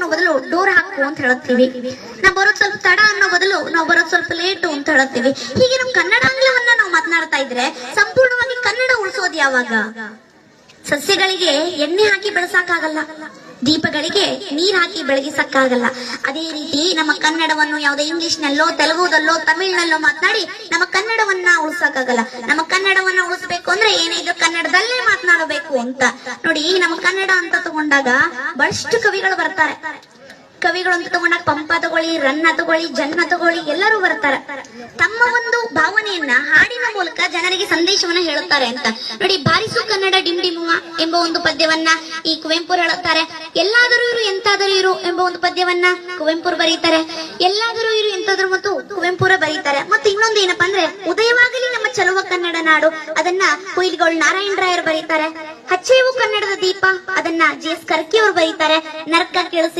ಅನ್ನೋ ಬದಲು ಡೋರ್ ಹಾಕು ಅಂತ ಹೇಳುತ್ತೀವಿ. ನಾವು ಬರೋದ್ ಸ್ವಲ್ಪ ತಡ ಅನ್ನೋ ಬದಲು ನಾವು ಬರೋದ್ ಸ್ವಲ್ಪ ಲೇಟು ಅಂತ ಹೇಳುತ್ತೀವಿ. ಹೀಗೆ ನಾವು ಕನ್ನಡ ಆಂಗ್ಲವನ್ನ ನಾವು ಮಾತನಾಡ್ತಾ ಇದ್ರೆ ಸಂಪೂರ್ಣವಾಗಿ ಕನ್ನಡ ಉಳಿಸೋದು ಯಾವಾಗ? ಸಸ್ಯಗಳಿಗೆ ಎಣ್ಣೆ ಹಾಕಿ ಬೆಳೆಸಕ್ಕಾಗಲ್ಲ ದೀಪಗಳಿಗೆ ನೀರ್ ಹಾಕಿ ಬೆಳಗಿಸಕ್ಕಾಗಲ್ಲ. ಅದೇ ರೀತಿ ನಮ್ಮ ಕನ್ನಡವನ್ನು ಯಾವುದೇ ಇಂಗ್ಲಿಷ್ ನಲ್ಲೋ ತೆಲುಗುದಲ್ಲೋ ತಮಿಳ್ನಲ್ಲೋ ಮಾತನಾಡಿ ನಮ್ಮ ಕನ್ನಡವನ್ನ ಉಳಿಸಕ್ಕಾಗಲ್ಲ. ನಮ್ಮ ಕನ್ನಡವನ್ನ ಉಳಿಸ್ಬೇಕು ಏನಿದ್ರು ಕನ್ನಡದಲ್ಲೇ ಮಾತನಾಡಬೇಕು ಅಂತ. ನೋಡಿ ನಮ್ಮ ಕನ್ನಡ ಅಂತ ತಗೊಂಡಾಗ ಬಹಳಷ್ಟು ಕವಿಗಳು ಬರ್ತಾರೆ. ಕವಿಗಳು ಅಂತ ತಗೊಂಡಾಗ ಪಂಪ ತಗೊಳ್ಳಿ, ರನ್ನ ತಗೊಳ್ಳಿ ಜನ್ನ ತಗೊಳ್ಳಿ, ಎಲ್ಲರೂ ಬರ್ತಾರೆ. ತಮ್ಮ ಒಂದು ಭಾವನೆಯನ್ನ ಹಾಡಿನ ಮೂಲಕ ಜನರಿಗೆ ಸಂದೇಶವನ್ನ ಹೇಳುತ್ತಾರೆ ಅಂತ. ನೋಡಿ, ಬಾರಿಸು ಕನ್ನಡ ಡಿಮ್ ಎಂಬ ಒಂದು ಪದ್ಯವನ್ನ ಈ ಕುವೆಂಪುರ್ ಹೇಳುತ್ತಾರೆ. ಎಲ್ಲಾದರೂ ಇರು, ಎಂತಾದರೂ ಇರು ಎಂಬ ಒಂದು ಪದ್ಯವನ್ನ ಕುವೆಂಪು ಬರೀತಾರೆ. ಎಲ್ಲಾದರೂ ಇರು, ಎಂತಾದರೂ ಮತ್ತು ಕುವೆಂಪುರ ಬರೀತಾರೆ ಮತ್ತೆ ಇನ್ನೊಂದು ಏನಪ್ಪಾ ಅಂದ್ರೆ, ಉದಯವಾಗಲಿ ನಮ್ಮ ಚಲುವ ಕನ್ನಡ ನಾಡು. ಅದನ್ನ ಕುಯಿಲ್ಗೋಳ್ ನಾರಾಯಣ ರಾಯರು ಬರೀತಾರೆ. ಹಚ್ಚೇವು ಕನ್ನಡದ ದೀಪ. ಅದನ್ನ ಜಿ ಎಸ್ ಕರ್ಕಿ ಅವರು ಬರೀತಾರೆ. ನರ್ಕ ಕೇಳಿಸಿ